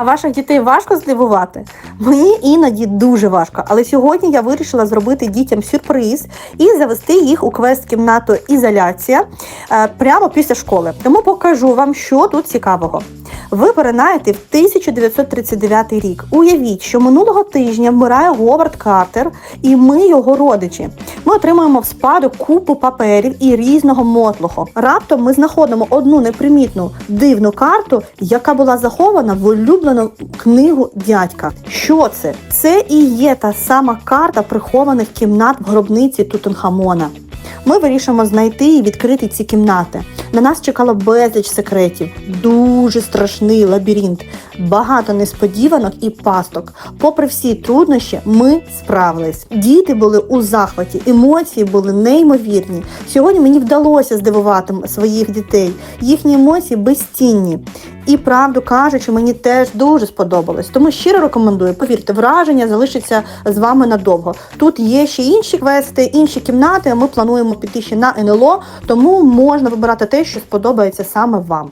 А ваших дітей важко здивувати? Мені іноді дуже важко, але сьогодні я вирішила зробити дітям сюрприз і завести їх у квест-кімнату ізоляція е, прямо після школи. Тому покажу вам, що тут цікавого. Ви поринаєте в 1939 рік. Уявіть, що минулого тижня вмирає Говард Картер, і ми його родичі. Ми отримуємо в спадок купу паперів і різного мотлуху. Раптом ми знаходимо одну непримітну дивну карту, яка була захована в улюблену книгу дядька. Що це? Це і є та сама карта прихованих кімнат в гробниці Тутанхамона. Ми вирішимо знайти і відкрити ці кімнати. На нас чекало безліч секретів, дуже страшний лабіринт, багато несподіванок і пасток. Попри всі труднощі, ми справились. Діти були у захваті, емоції були неймовірні. Сьогодні мені вдалося здивувати своїх дітей. Їхні емоції безцінні. І правду кажучи, мені теж дуже сподобалось. Тому щиро рекомендую. Повірте, враження залишиться з вами надовго. Тут є ще інші квести, інші кімнати. Ми плануємо піти ще на НЛО, тому можна вибирати те, що сподобається саме вам.